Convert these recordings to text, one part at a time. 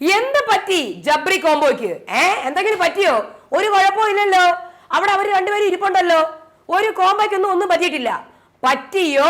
എന്ത് പറ്റി? ജബ്രി കോംബോയ്ക്ക്? ഏ? എന്തെങ്കിലും പറ്റിയോ? ഒരു കുഴപ്പവും ഇല്ലല്ലോ. അവിടെ അവർ രണ്ടുപേരും ഇരിപ്പുണ്ടല്ലോ. ഒരു കോംബോയ്ക്കൊന്നും ഒന്നും പറ്റിയിട്ടില്ല. പറ്റിയോ?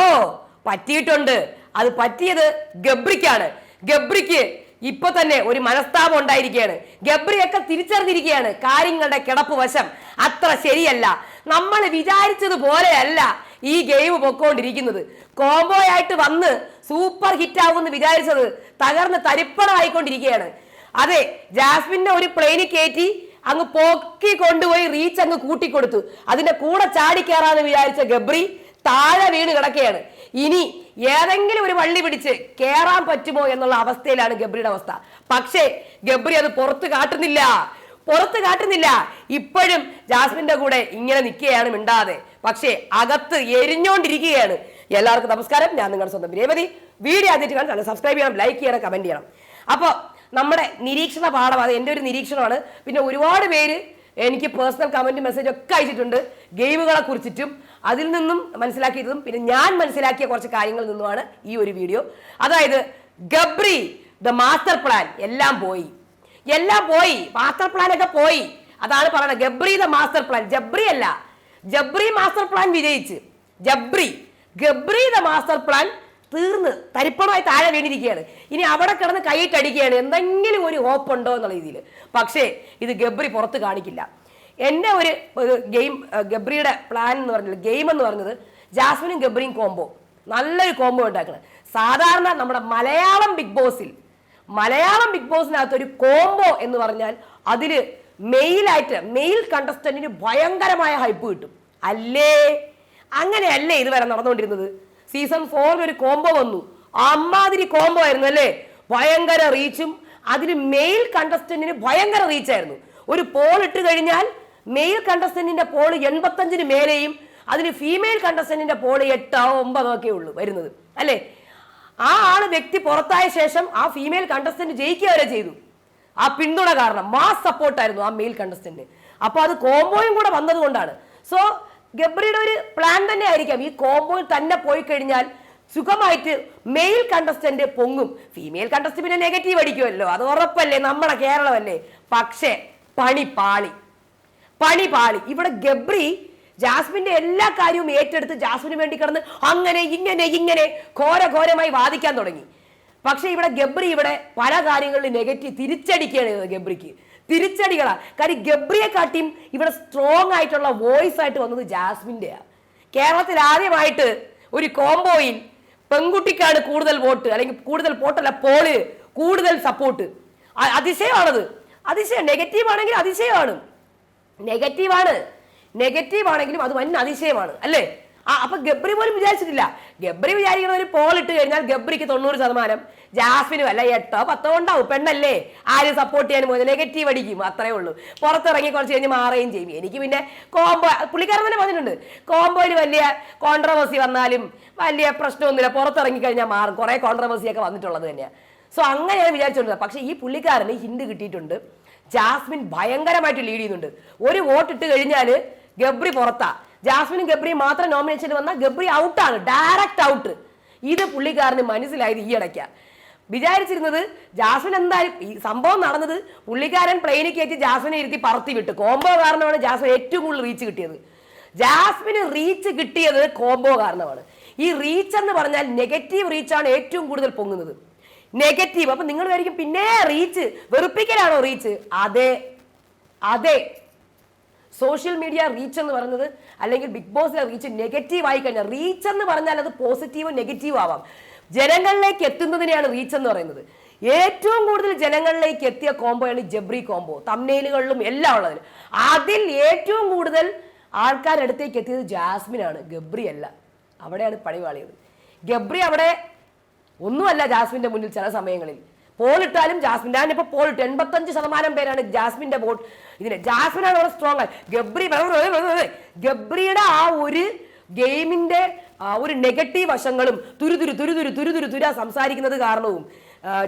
പറ്റിയിട്ടുണ്ട്. അത് പറ്റിയത് ഗബ്രിക്കാണ്. ഗബ്രിക്ക് ഇപ്പൊ തന്നെ ഒരു മനസ്താപം ഉണ്ടായിരിക്കുകയാണ്. ഗബ്രിയൊക്കെ തിരിച്ചറിഞ്ഞിരിക്കുകയാണ് കാര്യങ്ങളുടെ കിടപ്പ് വശം. അത്ര ശരിയല്ല. നമ്മൾ വിചാരിച്ചത് പോലെയല്ല ഈ ഗെയിം പൊക്കോണ്ടിരിക്കുന്നത്. കോംബോ ആയിട്ട് വന്ന് സൂപ്പർ ഹിറ്റ് ആവുമെന്ന് വിചാരിച്ചത് തകർന്ന് തരിപ്പണമായിക്കൊണ്ടിരിക്കുകയാണ്. അതെ ജാസ്മിന്റെ ഒരു പ്ലെയിനിൽ കയറ്റി അങ്ങ് പൊക്കി കൊണ്ടുപോയി റീച്ച് അങ്ങ് കൂട്ടിക്കൊടുത്തു. അതിന്റെ കൂടെ ചാടിക്കയറാന്ന് വിചാരിച്ച ഗബ്രി താഴെ വീണ് കിടക്കുകയാണ്. ഇനി ഏതെങ്കിലും ഒരു വള്ളി പിടിച്ച് കേറാൻ പറ്റുമോ എന്നുള്ള അവസ്ഥയിലാണ് ഗബ്രിയുടെ അവസ്ഥ. പക്ഷേ ഗബ്രി അത് പുറത്ത് കാട്ടുന്നില്ല. പുറത്ത് കാട്ടുന്നില്ല. ഇപ്പോഴും ജാസ്മിന്റെ കൂടെ ഇങ്ങനെ നിൽക്കുകയാണ് മിണ്ടാതെ. പക്ഷേ അകത്ത് എരിഞ്ഞോണ്ടിരിക്കുകയാണ്. എല്ലാവർക്കും നമസ്കാരം. ഞാൻ നിങ്ങളുടെ സ്വന്തം രേവതി. വീഡിയോ ആദ്യമായിട്ട് കാണാൻ സബ്സ്ക്രൈബ് ചെയ്യണം ലൈക്ക് ചെയ്യണം കമന്റ് ചെയ്യണം. അപ്പോൾ നമ്മുടെ നിരീക്ഷണ പാഠം അത് എന്റെ ഒരു നിരീക്ഷണമാണ്. പിന്നെ ഒരുപാട് പേര് എനിക്ക് പേഴ്സണൽ കമന്റ് മെസ്സേജ് ഒക്കെ അയച്ചിട്ടുണ്ട് ഗെയിമുകളെ കുറിച്ചിട്ടും അതിൽ നിന്നും മനസ്സിലാക്കിയതും പിന്നെ ഞാൻ മനസ്സിലാക്കിയ കുറച്ച് കാര്യങ്ങളിൽ നിന്നുമാണ് ഈ ഒരു വീഡിയോ. അതായത് ഗബ്രി ദ മാസ്റ്റർ പ്ലാൻ എല്ലാം പോയി. എല്ലാം പോയി മാസ്റ്റർ പ്ലാൻ ഒക്കെ പോയി. അതാണ് പറയുന്നത് Gabri the master plan. Jabri അല്ല ജബ്രി മാസ്റ്റർ പ്ലാൻ വിജയിച്ച്. ജബ്രി. ഗബ്രിയുടെ മാസ്റ്റർ പ്ലാൻ തീർന്ന് തരിപ്പണമായി താഴെ വീണിരിക്കുകയാണ്. ഇനി അവിടെ കിടന്ന് കൈയിട്ടടിക്കുകയാണ്. എന്തെങ്കിലും ഒരു ഹോപ്പ് ഉണ്ടോ എന്നുള്ള രീതിയിൽ. പക്ഷേ ഇത് ഗബ്രി പുറത്ത് കാണിക്കില്ല. എന്റെ ഒരു ഗെയിം ഗബ്രിയുടെ പ്ലാൻ എന്ന് പറഞ്ഞത് ഗെയിം എന്ന് പറഞ്ഞത് ജാസ്മിനും ഗബ്രിയും കോംബോ നല്ലൊരു കോംബോ ഉണ്ടാക്കണം. സാധാരണ നമ്മുടെ മലയാളം ബിഗ് ബോസിൽ മലയാളം ബിഗ് ബോസിനകത്ത് ഒരു കോംബോ എന്ന് പറഞ്ഞാൽ അതിൽ മെയിലായിട്ട് മെയിൽ കണ്ടസ്റ്റന്റിന് ഭയങ്കരമായ ഹൈപ്പ് കിട്ടും. അല്ലേ? അങ്ങനെയല്ലേ ഇതുവരെ നടന്നുകൊണ്ടിരുന്നത്? സീസൺ ഫോറിൽ ഒരു കോംബോ വന്നു. അമ്മാതിരി കോംബോ ആയിരുന്നു അല്ലേ? ഭയങ്കര റീച്ചും അതിന് മെയിൽ കണ്ടസ്റ്റന്റിന് ഭയങ്കര റീച്ചായിരുന്നു ഒരു പോൾ ഇട്ട് കഴിഞ്ഞാൽ മെയിൽ കണ്ടസ്റ്റന്റിന്റെ പോൾ എൺപത്തഞ്ചിന് മേലെയും അതിന് ഫീമെയിൽ കണ്ടസ്റ്റന്റിന്റെ പോൾ എട്ടോ ഒമ്പതോ ഒക്കെ ഉള്ളൂ വരുന്നത്. അല്ലേ? ആ ആൾ വ്യക്തി പുറത്തായ ശേഷം ആ ഫീമെയിൽ കണ്ടസ്റ്റന്റ് ജയിക്കുക വരെ ചെയ്തു. ആ പിന്തുണ കാരണം മാസ് സപ്പോർട്ടായിരുന്നു ആ മെയിൽ കണ്ടസ്റ്റന്റ് അപ്പൊ അത് കോംബോയും കൂടെ വന്നത് കൊണ്ടാണ് സോ ഗബ്രിയുടെ ഒരു പ്ലാൻ തന്നെ ആയിരിക്കാം ഈ കോംബോയിൽ തന്നെ പോയി കഴിഞ്ഞാൽ സുഖമായിട്ട് മെയിൽ കണ്ടസ്റ്റന്റ് പൊങ്ങും. ഫീമെയിൽ കണ്ടസ്റ്റന്റ് പിന്നെ നെഗറ്റീവ് അടിക്കുമല്ലോ. അത് ഉറപ്പല്ലേ? നമ്മുടെ കേരളമല്ലേ? പക്ഷേ പണി പാളി. പണി പാളി. ഇവിടെ ഗബ്രി ജാസ്മിന്റെ എല്ലാ കാര്യവും ഏറ്റെടുത്ത് ജാസ്മിന് വേണ്ടി കിടന്ന് അങ്ങനെ ഇങ്ങനെ ഇങ്ങനെ ഘോര ഘോരമായി വാദിക്കാൻ തുടങ്ങി. പക്ഷെ ഇവിടെ ഗബ്രി ഇവിടെ പല കാര്യങ്ങളിൽ നെഗറ്റീവ് തിരിച്ചടിക്കുകയാണ് ചെയ്തത് ഗബ്രിക്ക്. തിരിച്ചടികളാണ്. കാര്യം ഗബ്രിയെ കാട്ടിയും ഇവിടെ സ്ട്രോങ് ആയിട്ടുള്ള വോയിസ് ആയിട്ട് വന്നത് ജാസ്മിന്റെയാണ് കേരളത്തിൽ ആദ്യമായിട്ട് ഒരു കോംബോയിൽ പെൺകുട്ടിക്കാണ് കൂടുതൽ വോട്ട് അല്ലെങ്കിൽ കൂടുതൽ വോട്ടല്ല പോൾ കൂടുതൽ സപ്പോർട്ട് അതിശയമാണത്. അതിശയം നെഗറ്റീവ് ആണെങ്കിൽ അതിശയമാണ്. നെഗറ്റീവാണ് നെഗറ്റീവ് ആണെങ്കിലും അത് വൻ അതിശയമാണ് അല്ലേ? ആ അപ്പൊ ഗബ്രി പോലും വിചാരിച്ചിട്ടില്ല. ഗബ്രി വിചാരിക്കുന്ന ഒരു പോൾ ഇട്ട് കഴിഞ്ഞാൽ ഗബ്രിക്ക് തൊണ്ണൂറ് ശതമാനം ജാസ്മിനും അല്ല എട്ടോ പത്തോ ഉണ്ടാവും പെണ്ണല്ലേ? ആരും സപ്പോർട്ട് ചെയ്യാൻ പോകുന്നത് നെഗറ്റീവ് അടിക്കും അത്രേ ഉള്ളൂ. പുറത്തിറങ്ങി കുറച്ച് കഴിഞ്ഞ് മാറുകയും ചെയ്യും. എനിക്ക് പിന്നെ കോംബോ പുള്ളിക്കാരൻ തന്നെ പറഞ്ഞിട്ടുണ്ട് കോംബോയിൽ വലിയ കോൺട്രവേഴ്സി വന്നാലും വലിയ പ്രശ്നമൊന്നുമില്ല പുറത്തിറങ്ങി കഴിഞ്ഞാൽ മാറും. കുറെ കോൺട്രവേഴ്സി ഒക്കെ വന്നിട്ടുള്ളത് തന്നെയാണ് സോ അങ്ങനെയാണ് വിചാരിച്ചുകൊണ്ടിരുന്നത് പക്ഷേ ഈ പുള്ളിക്കാരന് ഹിന്ദ് കിട്ടിയിട്ടുണ്ട്. ജാസ്മിൻ ഭയങ്കരമായിട്ട് ലീഡ് ചെയ്യുന്നുണ്ട്. ഒരു വോട്ട് ഇട്ട് കഴിഞ്ഞാൽ ഗബ്രി പുറത്താ. ജാസ്മിനും ഗബ്രിയും മാത്രം നോമിനേഷൻ വന്നാൽ ഗബ്രി ഔട്ടാണ് ഡയറക്റ്റ് ഔട്ട് ഇത് പുള്ളിക്കാരന് മനസ്സിലായത് ഈ ഇടയ്ക്ക. വിചാരിച്ചിരുന്നത് ജാസ്മിൻ എന്തായാലും ഈ സംഭവം നടന്നത് പുള്ളിക്കാരൻ പ്ലെയിനിൽ കയറ്റി ജാസ്മിനെ ഇരുത്തി പറത്തി വിട്ടു. കോംബോ കാരണമാണ് ജാസ്മിൻ ഏറ്റവും കൂടുതൽ റീച്ച് കിട്ടിയത്. ജാസ്മിന് റീച്ച് കിട്ടിയത് കോംബോ കാരണമാണ്. ഈ റീച്ച് എന്ന് പറഞ്ഞാൽ നെഗറ്റീവ് റീച്ചാണ് ഏറ്റവും കൂടുതൽ പൊങ്ങുന്നത്. നെഗറ്റീവ് അപ്പൊ നിങ്ങൾ വിചാരിക്കും പിന്നെ റീച്ച് വെറുപ്പിക്കലാണോ റീച്ച് അതെ. അതെ. സോഷ്യൽ മീഡിയ റീച്ച് എന്ന് പറയുന്നത് അല്ലെങ്കിൽ ബിഗ് ബോസിലെ റീച്ച് നെഗറ്റീവ് ആയി കഴിഞ്ഞാൽ റീച്ച് എന്ന് പറഞ്ഞാൽ അത് പോസിറ്റീവും നെഗറ്റീവും ആവാം. ജനങ്ങളിലേക്ക് എത്തുന്നതിനെയാണ് റീച്ച് എന്ന് പറയുന്നത്. ഏറ്റവും കൂടുതൽ ജനങ്ങളിലേക്ക് എത്തിയ കോംബോയാണ് ജബ്രി കോമ്പോ തമ്നയിലുകളിലും എല്ലാം ഉള്ളതിൽ. അതിൽ ഏറ്റവും കൂടുതൽ ആൾക്കാരടുത്തേക്ക് എത്തിയത് ജാസ്മിനാണ് ഗബ്രി അല്ല. അവിടെയാണ് പണി പാളിയത് ഗബ്രി അവിടെ ഒന്നുമല്ല ജാസ്മിന്റെ മുന്നിൽ ചില സമയങ്ങളിൽ. പോളിട്ടാലും ജാസ്മിൻ. ഞാൻ ഇപ്പൊ പോളിട്ട് എൺപത്തഞ്ച് ശതമാനം പേരാണ് ജാസ്മിന്റെ വോട്ട്. ഇതിന് ജാസ്മിനാണ് അവിടെ സ്ട്രോങ് ഗബ്രി ഗബ്രിയുടെ ആ ഒരു ഗെയിമിന്റെ ഒരു നെഗറ്റീവ് വശങ്ങളും തുരുതുരു തുരുതുരു തുരുതുരു തുര സംസാരിക്കുന്നത് കാരണവും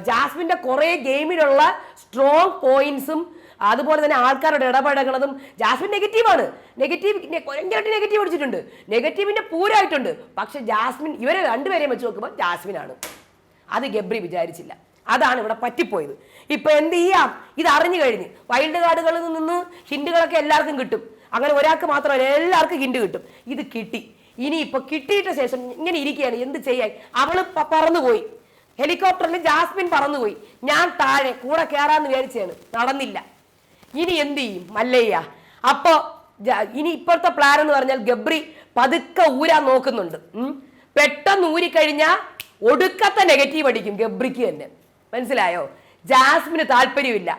ജാസ്മിന്റെ കുറെ ഗെയിമിലുള്ള സ്ട്രോങ് പോയിന്റ്സും അതുപോലെ തന്നെ ആൾക്കാരുടെ ഇടപഴകുന്നതും ജാസ്മിൻ നെഗറ്റീവാണ് നെഗറ്റീവ് ഭയങ്കരമായിട്ട് നെഗറ്റീവ് അടിച്ചിട്ടുണ്ട്. നെഗറ്റീവിന്റെ പൂരായിട്ടുണ്ട്. പക്ഷെ ജാസ്മിൻ ഇവരെ രണ്ടുപേരെയും വെച്ച് നോക്കുമ്പോൾ ജാസ്മിനാണ്. അത് ഗബ്രി വിചാരിച്ചില്ല. അതാണ് ഇവിടെ പറ്റിപ്പോയത്. ഇപ്പൊ എന്ത് ചെയ്യാം? ഇത് അറിഞ്ഞു കഴിഞ്ഞ്. വൈൽഡ് കാർഡുകളിൽ നിന്ന് ഹിൻഡുകളൊക്കെ എല്ലാവർക്കും കിട്ടും. അങ്ങനെ ഒരാൾക്ക് മാത്രമല്ല എല്ലാവർക്കും ഹിൻഡ് കിട്ടും. ഇത് കിട്ടി. ഇനി ഇപ്പൊ കിട്ടിയിട്ട ശേഷം ഇങ്ങനെ ഇരിക്കുകയാണ്. എന്ത് ചെയ്യാൻ? അവൾ പറന്നു പറന്നുപോയി. ഹെലികോപ്റ്ററിൽ ജാസ്മിൻ പറന്നുപോയി. ഞാൻ താഴെ കൂടെ കയറാന്ന് വിചാരിച്ചാണ് നടന്നില്ല. ഇനി എന്ത് ചെയ്യും? മല്ലയ്യ. അപ്പോ ഇനി ഇപ്പോഴത്തെ പ്ലാൻ എന്ന് പറഞ്ഞാൽ ഗബ്രി പതുക്കെ ഊരാൻ നോക്കുന്നുണ്ട്. പെട്ടെന്ന് ഊരിക്കഴിഞ്ഞാൽ ഒടുക്കത്തെ നെഗറ്റീവ് അടിക്കും ഗബ്രിക്ക് തന്നെ. മനസ്സിലായോ? ജാസ്മിന് താല്പര്യമില്ല.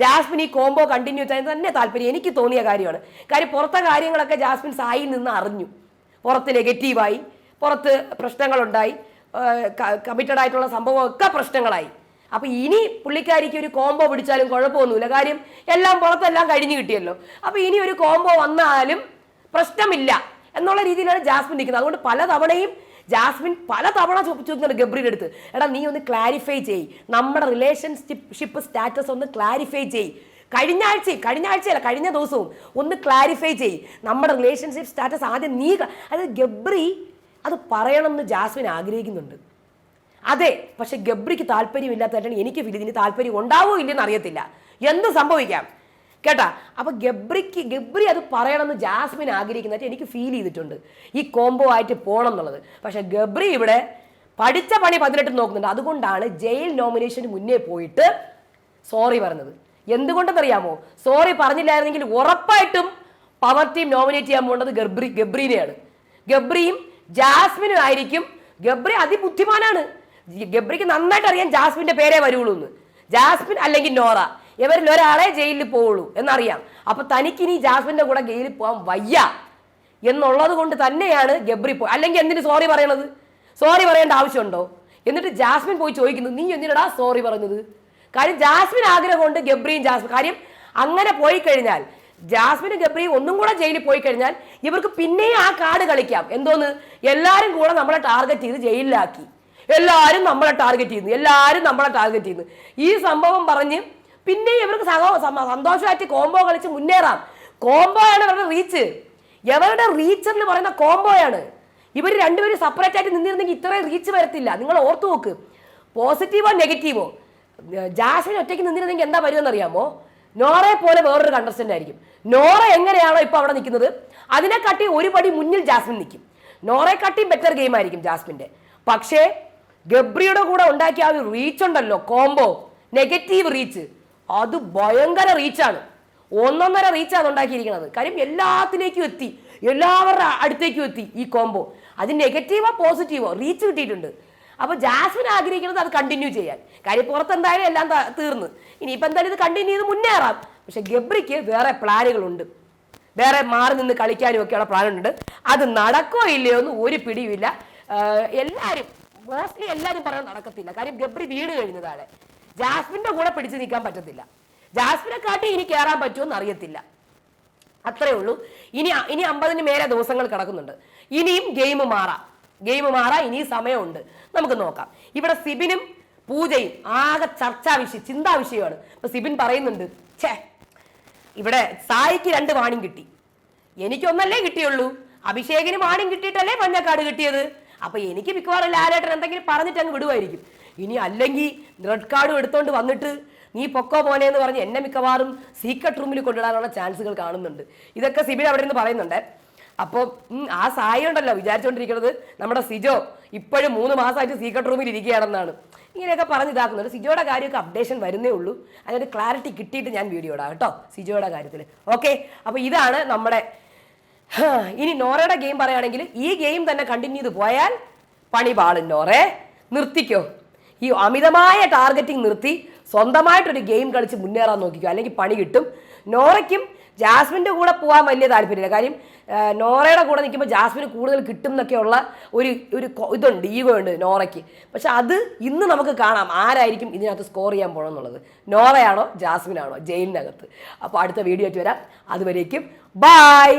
ജാസ്മിൻ ഈ കോംബോ കണ്ടിന്യൂ ചെയ്യാൻ തന്നെ താല്പര്യം. എനിക്ക് തോന്നിയ കാര്യമാണ്. കാര്യം പുറത്തെ കാര്യങ്ങളൊക്കെ ജാസ്മിൻ സായിൽ നിന്ന് അറിഞ്ഞു. പുറത്ത് നെഗറ്റീവായി പുറത്ത് പ്രശ്നങ്ങളുണ്ടായി കമ്മിറ്റഡ് ആയിട്ടുള്ള സംഭവമൊക്കെ പ്രശ്നങ്ങളായി. അപ്പം ഇനി പുള്ളിക്കാരിക്ക് ഒരു കോംബോ പിടിച്ചാലും കുഴപ്പമൊന്നുമില്ല. കാര്യം എല്ലാം പുറത്തെല്ലാം കഴിഞ്ഞു കിട്ടിയല്ലോ. അപ്പം ഇനി ഒരു കോംബോ വന്നാലും പ്രശ്നമില്ല എന്നുള്ള രീതിയിലാണ് ജാസ്മിൻ നിൽക്കുന്നത്. അതുകൊണ്ട് പലതവണയും ജാസ്മിൻ പല തവണ ചോദിക്കുന്നുണ്ട് ഗബ്രീന്റെ അടുത്ത്. എടാ നീ ഒന്ന് ക്ലാരിഫൈ ചെയ്. നമ്മുടെ റിലേഷൻഷിപ്പ് സ്റ്റാറ്റസ് ഒന്ന് ക്ലാരിഫൈ ചെയ്. കഴിഞ്ഞ ആഴ്ച കഴിഞ്ഞ ആഴ്ചയല്ല കഴിഞ്ഞ ദിവസവും ഒന്ന് ക്ലാരിഫൈ ചെയ്. നമ്മുടെ റിലേഷൻഷിപ്പ് സ്റ്റാറ്റസ് ആദ്യം നീ അതായത് ഗബ്രി അത് പറയണമെന്ന് ജാസ്മിൻ ആഗ്രഹിക്കുന്നുണ്ട്. അതെ പക്ഷെ ഗബ്രിക്ക് താല്പര്യമില്ലാത്തതായിട്ടാണ് എനിക്ക് ഫീൽ ഇതിന് താല്പര്യം ഉണ്ടാവോ ഇല്ലെന്ന് അറിയത്തില്ല. എന്ത് സംഭവിക്കാം? കേട്ടാ? അപ്പൊ ഗബ്രിക്ക് ഗബ്രി അത് പറയണമെന്ന് ജാസ്മിൻ ആഗ്രഹിക്കുന്നതായിട്ട് എനിക്ക് ഫീൽ ചെയ്തിട്ടുണ്ട്. ഈ കോംബോ ആയിട്ട് പോകണം എന്നുള്ളത്. പക്ഷെ ഗബ്രി ഇവിടെ പഠിച്ച പണി പതിനെട്ട് നോക്കുന്നുണ്ട്. അതുകൊണ്ടാണ് ജയിൽ നോമിനേഷന് മുന്നേ പോയിട്ട് സോറി പറഞ്ഞത്. എന്തുകൊണ്ടെന്നറിയാമോ? സോറി പറഞ്ഞില്ലായിരുന്നെങ്കിൽ ഉറപ്പായിട്ടും പവർ ടീം നോമിനേറ്റ് ചെയ്യാൻ പോകുന്നത് ഗബ്രി ഗബ്രീനെയാണ്. ഗബ്രിയും ജാസ്മിനും ആയിരിക്കും. ഗബ്രി അതിബുദ്ധിമാനാണ്. ഗബ്രിക്ക് നന്നായിട്ട് അറിയാം ജാസ്മിന്റെ പേരേ വരുള്ളൂ എന്ന് ജാസ്മിൻ അല്ലെങ്കിൽ നോറ. ഇവരിൽ ഒരാളെ ജയിലിൽ പോവുള്ളൂ എന്നറിയാം. അപ്പൊ തനിക്കിനി ജാസ്മിന്റെ കൂടെ ജയിലിൽ പോകാൻ വയ്യ. എന്നുള്ളത് കൊണ്ട് തന്നെയാണ് ഗബ്രി പോയി അല്ലെങ്കിൽ എന്തിന് സോറി പറയണത്? സോറി പറയേണ്ട ആവശ്യമുണ്ടോ? എന്നിട്ട് ജാസ്മിൻ പോയി ചോദിക്കുന്നു നീ എന്തിനടാ സോറി പറഞ്ഞത്? കാര്യം ജാസ്മിൻ ആഗ്രഹം ആഗ്രഹമുണ്ട് ഗബ്രിയും ജാസ്മിൻ കാര്യം അങ്ങനെ പോയി കഴിഞ്ഞാൽ ജാസ്മിനും ഗബ്രിയും ഒന്നും കൂടെ ജയിലിൽ പോയി കഴിഞ്ഞാൽ ഇവർക്ക് പിന്നെയും ആ കാർഡ് കളിക്കാം. എന്തോന്ന്? എല്ലാരും കൂടെ നമ്മളെ ടാർഗറ്റ് ചെയ്ത് ജയിലിലാക്കി. എല്ലാരും നമ്മളെ ടാർഗറ്റ് ചെയ്യുന്നു. എല്ലാരും നമ്മളെ ടാർഗറ്റ് ചെയ്യുന്നു. ഈ സംഭവം പറഞ്ഞ് പിന്നെയും ഇവർക്ക് സന്തോഷമായിട്ട് കോംബോ കളിച്ച് മുന്നേറാം. കോംബോ ആണ് ഇവരുടെ റീച്ച് എവരുടെ റീച്ച് എന്ന് പറയുന്ന കോംബോയാണ് ഇവർ രണ്ടുപേരും സെപ്പറേറ്റ് ആയിട്ട് നിന്നിരുന്നെങ്കിൽ ഇത്രയും റീച്ച് വരത്തില്ല. നിങ്ങൾ ഓർത്തു നോക്ക്. പോസിറ്റീവോ നെഗറ്റീവോ ജാസ്മിൻ ഒറ്റയ്ക്ക് നിന്നിരുന്നെങ്കിൽ എന്താ വരുമെന്ന് അറിയാമോ നോറയെ പോലെ വേറൊരു കണ്ടസ്റ്റന്റ് ആയിരിക്കും. നോറ എങ്ങനെയാണോ ഇപ്പോൾ അവിടെ നിൽക്കുന്നത്? അതിനെക്കാട്ടി ഒരു പടി മുന്നിൽ ജാസ്മിൻ നിൽക്കും. നോറയെക്കാട്ടി ബെറ്റർ ഗെയിം ആയിരിക്കും ജാസ്മിന്റെ പക്ഷേ ഗബ്രിയുടെ കൂടെ ഉണ്ടാക്കിയ ആ ഒരു റീച്ച് ഉണ്ടല്ലോ കോംബോ നെഗറ്റീവ് റീച്ച് അത് ഭയങ്കര റീച്ചാണ് ഒന്നൊന്നര റീച്ചാണ് ഉണ്ടാക്കിയിരിക്കുന്നത്. കാര്യം എല്ലാത്തിലേക്കും എത്തി. എല്ലാവരുടെ അടുത്തേക്കും എത്തി ഈ കോംബോ അത് നെഗറ്റീവോ പോസിറ്റീവോ റീച്ച് കിട്ടിയിട്ടുണ്ട്. അപ്പോൾ ജാസ്മിൻ ആഗ്രഹിക്കുന്നത് അത് കണ്ടിന്യൂ ചെയ്യാൻ. കാര്യം പുറത്ത് എന്തായാലും എല്ലാം തീർന്നു. ഇനിയിപ്പോൾ എന്തായാലും ഇത് കണ്ടിന്യൂ ചെയ്ത് മുന്നേറാം പക്ഷെ ഗബ്രിക്ക് വേറെ പ്ലാനുകളുണ്ട്. വേറെ മാറി നിന്ന് കളിക്കാനും ഒക്കെയുള്ള പ്ലാനുണ്ട് അത് നടക്കോ ഇല്ലയോ എന്ന് ഒരു പിടിയുമില്ല. എല്ലാവരും മോസ്റ്റ്ലി എല്ലാവരും പറയാൻ നടക്കത്തില്ല. കാര്യം ഗബ്രി വീട് കഴിഞ്ഞതാണ്. ജാസ്മിന്റെ കൂടെ പിടിച്ചു നിൽക്കാൻ പറ്റത്തില്ല. ജാസ്മിനെ കാട്ടി ഇനി കയറാൻ പറ്റുമോ അറിയത്തില്ല. അത്രേ ഉള്ളൂ. ഇനി ഇനി അമ്പതിന് മേലെ ദിവസങ്ങൾ കിടക്കുന്നുണ്ട്. ഇനിയും ഗെയിം മാറാം. ഗെയിം മാറാം ഇനി സമയമുണ്ട്. നമുക്ക് നോക്കാം. ഇവിടെ സിബിനും പൂജയും ആകെ ചർച്ചാ വിഷയം ചിന്താ വിഷയമാണ്. ഇപ്പൊ സിബിൻ പറയുന്നുണ്ട് ഛേ ഇവിടെ സായിക്ക് രണ്ട് വാണിയും കിട്ടി. എനിക്കൊന്നല്ലേ കിട്ടിയുള്ളൂ? അഭിഷേകിന് വാണിയും കിട്ടിയിട്ടല്ലേ മഞ്ഞക്കാട് കിട്ടിയത്? അപ്പൊ എനിക്ക് മിക്കവാറും ലാലേട്ടൻ എന്തെങ്കിലും പറഞ്ഞിട്ട് അങ്ങ് വിടുമായിരിക്കും ഇനി അല്ലെങ്കിൽ റെഡ് കാർഡും എടുത്തോണ്ട് വന്നിട്ട് നീ പൊക്കോ പോനെ എന്ന് പറഞ്ഞ് എന്നെ മിക്കവാറും സീക്രട്ട് റൂമിൽ കൊണ്ടിടാനുള്ള ചാൻസുകൾ കാണുന്നുണ്ട്. ഇതൊക്കെ സിബിൻ അവിടെ നിന്ന് പറയുന്നുണ്ട്. അപ്പോൾ ആ സായി ഉണ്ടല്ലോ വിചാരിച്ചുകൊണ്ടിരിക്കുന്നത് നമ്മുടെ സിജോ ഇപ്പോഴും മൂന്ന് മാസമായിട്ട് സീക്രട്ട് റൂമിൽ ഇരിക്കുകയാണെന്നാണ്. ഇങ്ങനെയൊക്കെ പറഞ്ഞ് ഇതാക്കുന്നുണ്ട്. സിജോയുടെ കാര്യമൊക്കെ അപ്ഡേഷൻ വരുന്നേ ഉള്ളൂ. അതിനൊരു ക്ലാരിറ്റി കിട്ടിയിട്ട് ഞാൻ വീഡിയോ ഇടാം കേട്ടോ സിജോയുടെ കാര്യത്തിൽ ഓക്കെ അപ്പോൾ ഇതാണ് നമ്മുടെ ഇനി നോറയുടെ ഗെയിം പറയുകയാണെങ്കിൽ ഈ ഗെയിം തന്നെ കണ്ടിന്യൂ ചെയ്ത് പോയാൽ പണി പാളും. നോറേ നിർത്തിക്കോ. ഈ അമിതമായ ടാർഗറ്റിംഗ് നിർത്തി സ്വന്തമായിട്ടൊരു ഗെയിം കളിച്ച് മുന്നേറാൻ നോക്കിക്കുക അല്ലെങ്കിൽ പണി കിട്ടും. നോറയ്ക്കും ജാസ്മിന്റെ കൂടെ പോകാൻ വലിയ താല്പര്യമില്ല. കാര്യം നോറയുടെ കൂടെ നിൽക്കുമ്പോൾ ജാസ്മിന് കൂടുതൽ കിട്ടും എന്നൊക്കെയുള്ള ഒരു ഒരു ഇതുണ്ട് ഈഗോ ഉണ്ട് നോറയ്ക്ക്. പക്ഷെ അത് ഇന്ന് നമുക്ക് കാണാം ആരായിരിക്കും ഇതിനകത്ത് സ്കോർ ചെയ്യാൻ പോകണം എന്നുള്ളത് നോറയാണോ ജാസ്മിനാണോ ജയിലിനകത്ത്. അപ്പോൾ അടുത്ത വീഡിയോ ആയിട്ട് വരാം. അതുവരേക്കും ബായ്